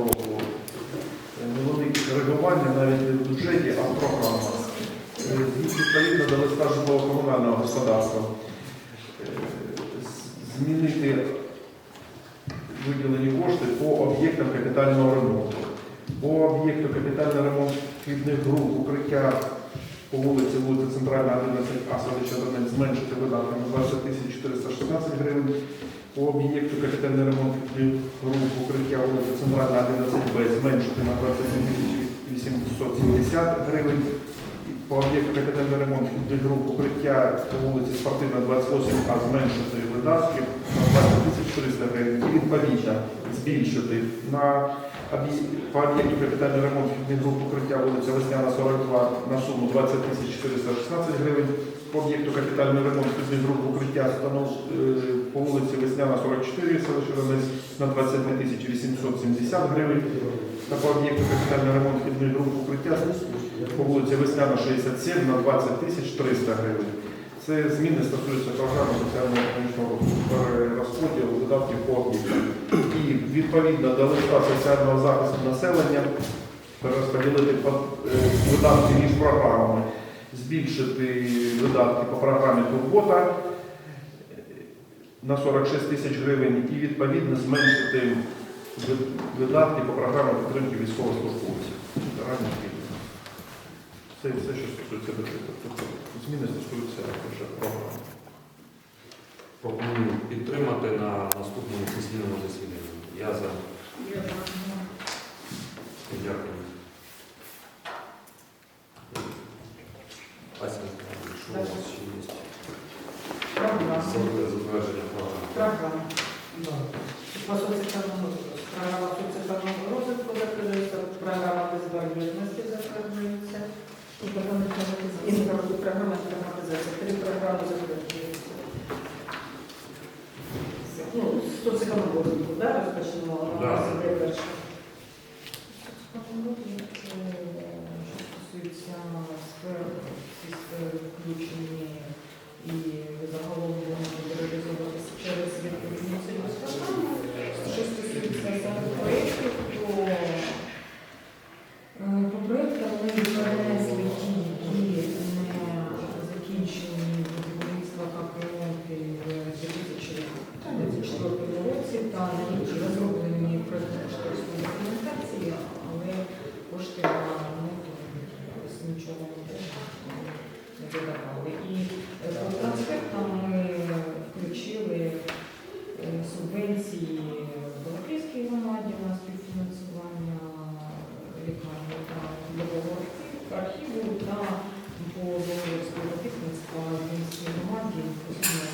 року е, невеликі коригування навіть не в бюджеті, а в програмах. Е, Відповідно до листа житлово-комунального господарства е, змінити виділені кошти по об'єктам капітального ремонту. По об'єкту капітальний ремонт вхідних груп укриття по вулиці вулиця Центральна 11 А селища Донець зменшити видатки на 20 тисяч 416 гривень. По об'єкту капітальний ремонт груп укриття вулиця Центральна 11 Б зменшити на 27 870 гривень. По об'єкту капітальний ремонт груп укриття по вулиці Спортивна 28 А зменшити видатки на 20 тисяч 300 гривень. І відповідно збільшити на по об'єкту капітальний ремонт груп укриття вулиця Весняна 42 на суму 20 416 гривень. По об'єкту капітальний ремонт вхідних груп укриття станов е, по вулиці Весняна 44 селище Ронець на 22 тисячі 870 гривень. Та по об'єкту капітальний ремонт вхідних груп укриття по вулиці Весняна 67 на 20 тисяч 300 гривень. Це зміни стосуються програми соціально-економічного розподілу видатків по об'єктам. І відповідно до листа соціального захисту населення перерозподілити е, видатки між програмами, збільшити видатки по програмі Турбота на 46 тисяч гривень і відповідно зменшити видатки по програмі підтримки військовослужбовців. Це все, що стосується бюджету. Тобто зміни стосуються лише програми. Пропоную підтримати на наступному сесійному засіданні. Я за. Дякую. Ася, що у вас ще є? Програма. Це затвердження програми. Програма. По соціальному програма соціального розвитку затверджується, програма безбар'єрності затверджується. І потім інфраструктура програма інформатизації. Три програми затверджуються. Розвитку, да, розпочнемо. Да. Це де перше. Що стосується сфер, всі сфери включені і загалом воно буде реалізовуватися через відповідну програму. Що стосується саме проєктів, то е, по проєктам ми перенесли ті, які не закінчені будівництва капремонти в 2024 році та на інші проєктно-кошторисні документації, але кошти на ремонт ось нічого не додавали. І е, по трансфертам ми включили е, субвенції Балаківській громаді на співфінансування лікарні та нового архіву та по договору співробітництва в міській громаді по сумі.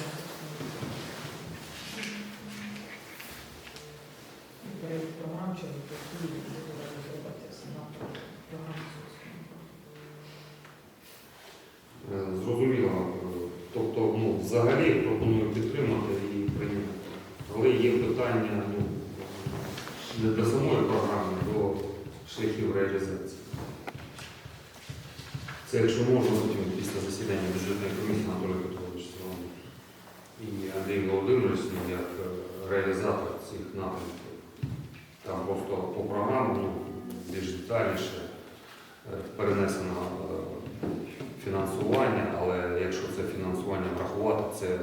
Перелік програм, через які буде реалізовуватися на програмі соцфонду. Е, Зрозуміло. Е, Тобто, ну, взагалі пропоную підтримати і прийняти. Але є питання ну, не до самої програми, до шляхів реалізації. Це якщо можна, потім після засідання бюджетної комісії Анатолій Петрович з вами і Андрій Володимирович ну, як е, реалізатор цих напрямків. Там просто по програмам ну, більш детальніше е, перенесено е, фінансування, але якщо це фінансування врахувати, це е,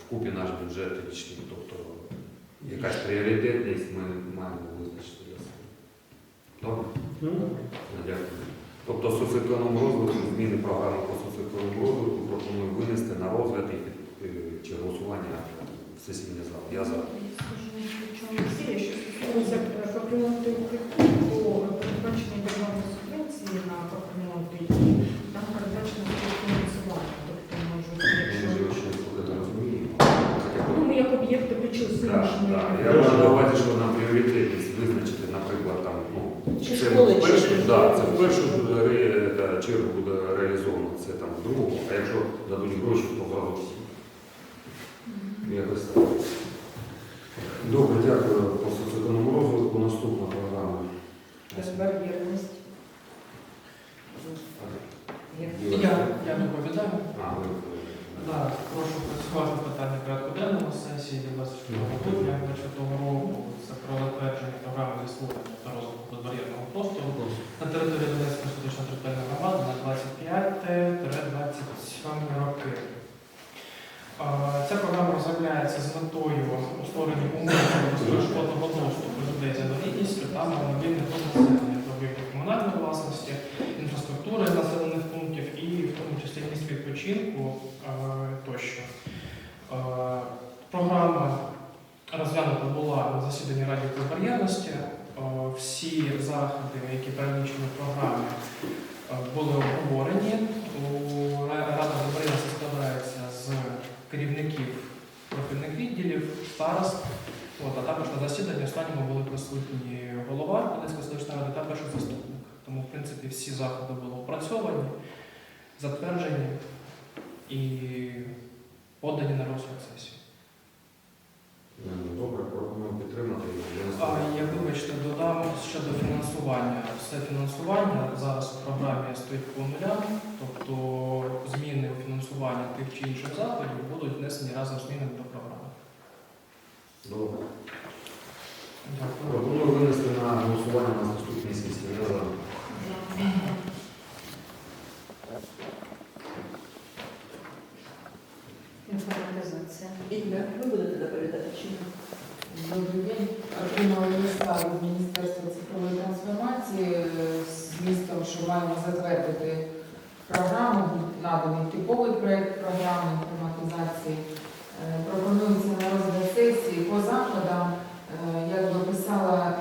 вкупі наш бюджет річний. Тобто якась пріоритетність ми маємо визначити для себе. Добре? Дякую. Тобто соціальному розвитку, зміни програми по соціальному розвитку пропоную винести на розгляд і е, чи голосування в сесійний зал. Я за. Що стосується капремонту укриттів, то передбачені державні субвенції на капремонти і там передбачено співфінансування. Тобто, може, Ми якщо ну, ми як об'єкти почули Так, так. Я на увазі, що на пріоритетність визначити, наприклад, там, ну, Чи це школи, в першу, щось. да, це в першу ре- та, чергу буде реалізовано, це там в другу, а якщо дадуть гроші, то. Якось так. Добре, дякую по соціальному розвитку. Наступна програма. безбар'єрність. Ви, Да, прошу працювати питання порядку денному сесії 24 грудня 2024 року. Це про затвердження програми зі та розвитку безбар'єрного простору на території Донецької статичної територіальної громади на 25-27 роки. Ця програма розробляється з метою створення умов безперешкодного доступу людей з інвалідністю та маломобільних населення до об'єктів комунальної власності, відпочинку е, тощо. Е, Програма розглянута була на засіданні Ради безбар'єрності. Е, Всі заходи, які перелічені в програмі, були обговорені. Рада безбар'єрності складається з керівників профільних відділів, старост. От, а також на засіданні останньому були присутні голова Донецької селищної ради та перший заступник. Тому, в принципі, всі заходи були опрацьовані, затверджені і подані на розгляд сесії. Е, Добре, пропоную підтримати. А я вибачте, додам щодо фінансування. Все фінансування зараз в програмі стоїть по нулям, тобто зміни у фінансування тих чи інших заходів будуть внесені разом з змінами до програми. Добре. Дякую. Пропоную винести на голосування на наступній сесії. Інна, ви будете доповідати чи? Добрий день. Отримали листа від Міністерства цифрової трансформації е, з містом, що маємо затвердити програму, наданий типовий проєкт програми інформатизації. Е, Пропонується на розгляд сесії по заходам, е, як би писала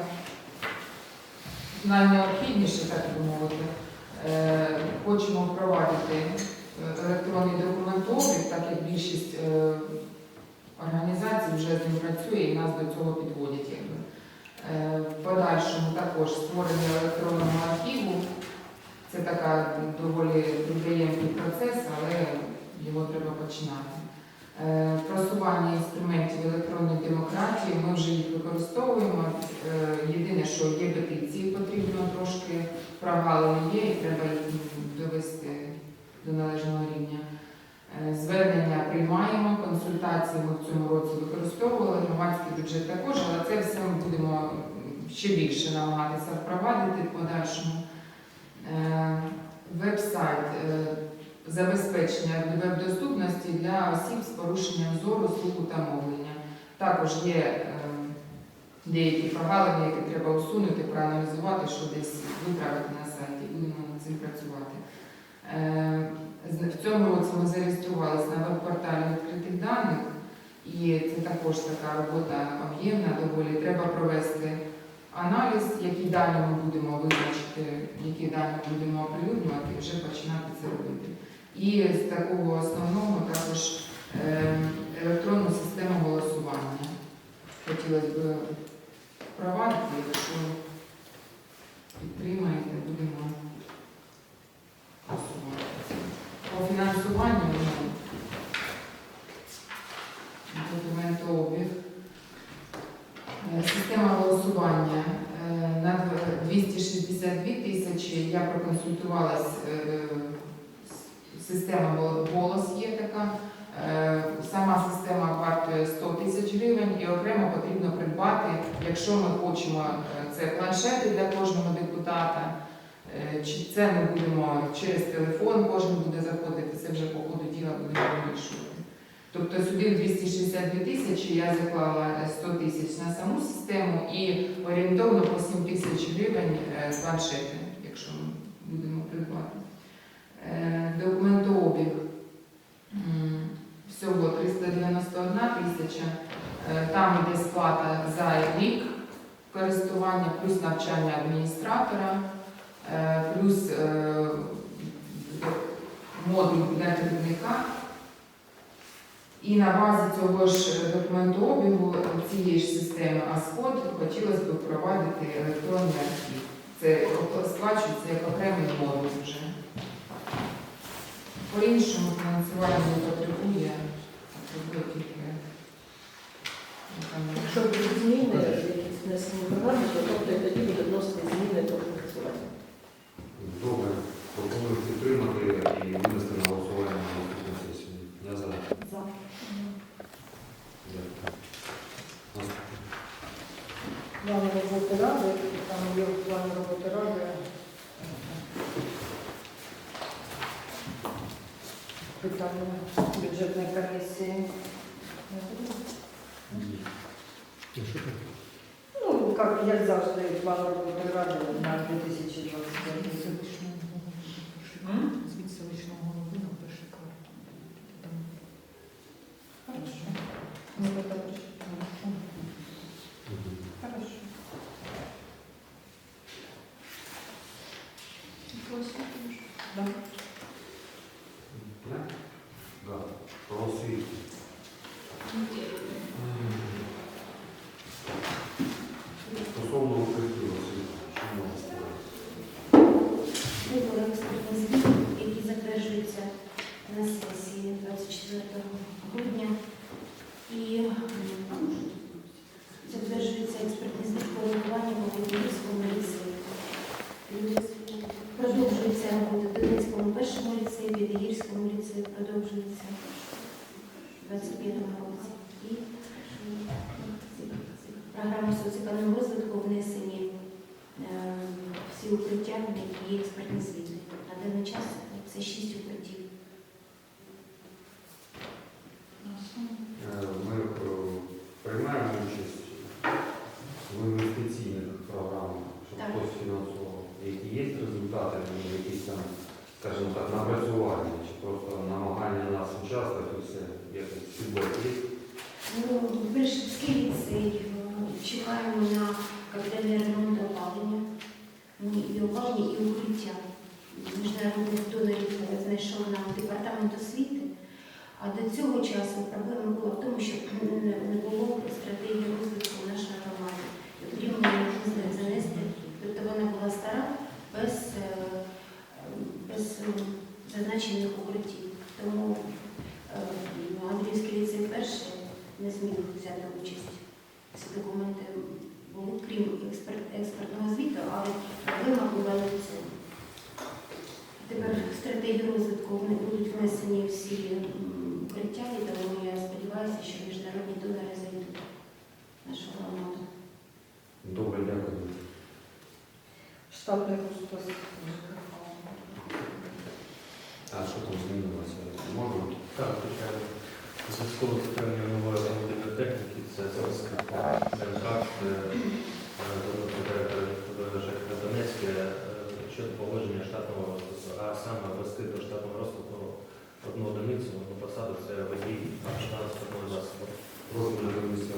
найнеобхідніше, так би мовити. Хочемо впровадити електронний документообіг, так як більшість організацій вже з ним працює і нас до цього підводять. Якби. Е, В подальшому також створення електронного архіву. Це така доволі трудоємкий процес, але його треба починати. Е, Просування інструментів електронної демократії, ми вже їх використовуємо. Е, Єдине, що є петиції, потрібно трошки прогалини є, і треба їх довести до належного рівня. Е, Звернення приймаємо, консультації ми в цьому році використовували, громадський бюджет також, але це все ми будемо ще більше намагатися впровадити в подальшому. Е, Веб-сайт е, забезпечення веб-доступності для осіб з порушенням зору, слуху та мовлення. Також є деякі прогалини, які треба усунути, проаналізувати, що десь виправити на сайті. Будемо над цим працювати. Е, В цьому році ми зареєструвалися на веб-порталі відкритих даних, і це також така робота об'ємна доволі. Треба провести аналіз, які дані ми будемо визначити, які дані будемо оприлюднювати, і вже починати це робити. І з такого основного також е, електронну систему голосування. Хотілося б впровадити, якщо підтримаєте, будемо голосувати. По фінансуванню ну, документообіг. Е, Система голосування е, на дв- 262 тисячі. Я проконсультувалась, е, с- система «Гол- голос є така. Е, Сама система вартує 100 тисяч гривень і окремо потрібно придбати, якщо ми хочемо, е, це планшети для кожного депутата. Е, Чи це ми будемо через телефон, кожен буде заходити, це вже по ходу діла будемо вирішувати. Тобто сюди 262 тисячі я заклала е, 100 тисяч на саму систему і орієнтовно по 7 тисяч гривень е, планшети, якщо ми будемо придбати. Е, Документообіг всього 391 тисяча. Е, Там йде сплата за рік користування, плюс навчання адміністратора, е, плюс е, модуль для керівника. І на базі цього ж документообігу цієї ж системи АСКОД хотілося б впровадити електронний архів. Це сплачується як окремий модуль вже. По-іншому фінансування не потребує, потребує. Якщо будуть зміни, якісь внесені програми, то тобто і тоді буде вносити зміни до фінансування. Добре. Пропоную підтримати і винести на голосування на наступній сесії. Я за. питання бюджетної комісії. Ну, як, завжди, план роботи ради на 2025 рік. Звід селищного голови на перший квартал. Там Хорошо. не питаєш. Хорошо. Да. Не? Да. Про освіту. Стосовно укриттів освіти, що можна сказати? Вибори експертний звіт, який затверджується на сесії 24 грудня. І затверджується експертний звіт по Володимирському ліцеї. Продовжується робота в Донецькому першому ліцеї, в Відегірському ліцеї продовжується в 25 році. І програма соціального розвитку внесені е, всі укриття, які є експертні звіти. На даний час це шість укриттів. Е, Ми е, приймаємо участь в інвестиційних програмах, щоб Так. хтось фінансував. Які є результати, ну, якісь там, скажімо так, напрацювання, чи просто намагання нас участвувати, все, якось підбор є? Ну, Бершівський ліцей, ну, чекаємо на капітальний ремонт опалення. Ну, і опалення, і укриття. Міжнародних донорів знайшов нам департамент освіти. А до цього часу проблема була в тому, що не не було стратегії розвитку нашої громади. І потрібно було щось занести. Тобто вона була стара, без, е, без е, зазначених укриттів. Тому е, Андріївський ліцей перший не зміг взяти участь. Ці документи були, крім експерт, експертного звіту, але проблема була не в цьому. Тепер в стратегію розвитку вони будуть внесені всі м, укриття, і тому я сподіваюся, що міжнародні донори зайдуть в нашу громаду. Добре, дякую. Розпис ЖКХ. А що там змінилося? Можна? Так, звичайно. У зв'язку з отриманням нової автомобільної техніки це контракт директора ЖКХ Донецьке щодо погодження штатного розпису, а саме ввести до штатного розпису одну одиницю на посаду це водій транспортного засобу. Розмір комісія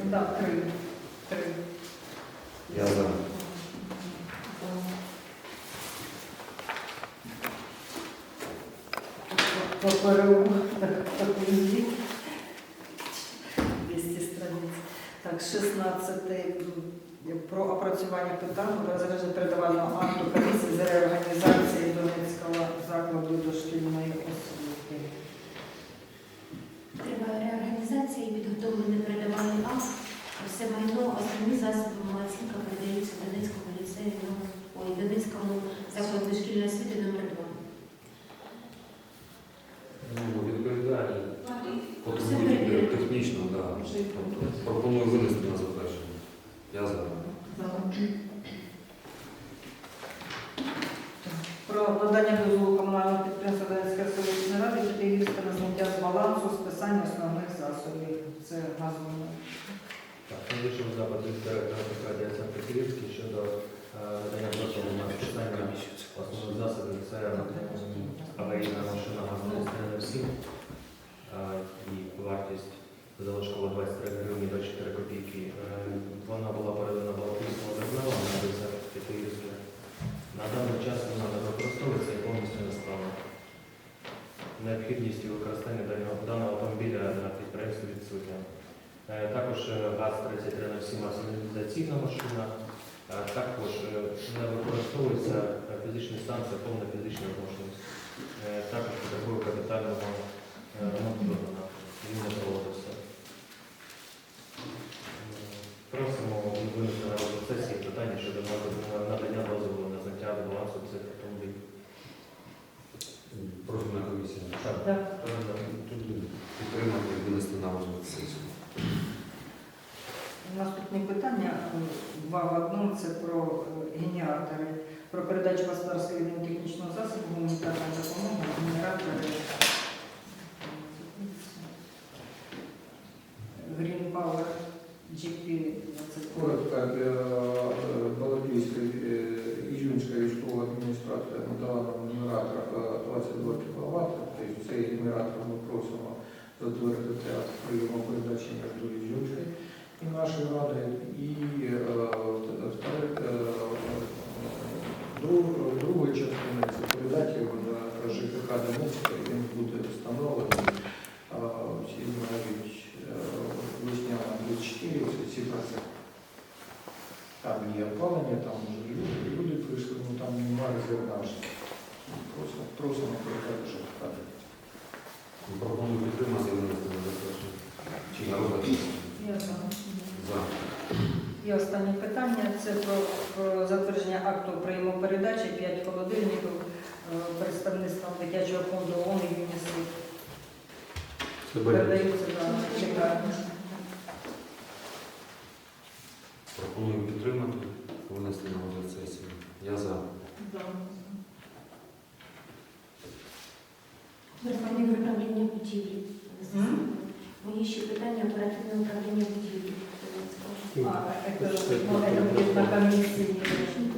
Так, три. Три. Я за. По ПРУ так, 200 страниць. Так, 16 про опрацювання питань розгляду передавального акту комісії з реорганізації Донецького закладу дошкільної освіти. Треба реорганізація і підготовлений передавальний акт. Все майно, основні засоби малоцінка передаються Донецькому ліцею, номер- ой, Донецькому закладу дошкільної освіти номер 2. Ну, відповідальні. Все Потребують перевірено. технічно, да. Тобто пропоную винести на затвердження. Я за. Про надання дозволу комунального підприємства Донецької селищної ради П'ятигірська на зняття з балансу списання основних засобів. Це названо. Так, надійшов запит від директора радіації Петрівський щодо е, надання дозволу на списання основних засобів. Це м, аварійна машина газоносна 7 і вартість залишкова 23 гривні 24 копійки. Е, Вона була передана Балтійського держава на висах Петрівське. На даний час вона не використовується і повністю не справна. Необхідність використання даного, автомобіля на підприємстві відсутня. Е, Також е, ГАЗ-3307 асимілізаційна машина. Також е, не використовується е, фізична станція повна фізична зможливість. Е, Також потребує капітального е, ремонту двигуна. Він не проводився. Е, Просимо винести на розгляд сесії питання щодо надання дозволу на зняття до балансу цих автомобілів. Профільна комісія. Так. Так. Тут підтримати і винести на розгляд сесію. Наступне питання е, два в одному це про е, генератори, про передачу господарського технічного засобу гуманітарної допомоги, генератори. Green Power GP 20 Коротко, е, е, Баладійська е, Ізюмська військова адміністрація надала нам генератор е, 22 кВт. Тобто прийому передачі між Ізюмською і нашою радою. І частиною це його на ЖКХ Донецька, він буде встановлений. Всі знають е, весняна 34, це ці. Там є опалення, там вже люди, люди прийшли, ну там немає резервнажі. Просто, просто на передати ЖКХ. Пропоную підтримати. Чи на розгляд сесії? Я за. І останнє питання це про, про затвердження акту прийому передачі 5 холодильників е, представництвом дитячого фонду ООН і ЮНІСЕФ. Передаються за лікарню. Пропоную підтримати, винести на розгляд сесії. Я за. Оперативне управління будівлі. Мої ще питання оперативне управління будівлі. А, это, ну, это будет на комиссии.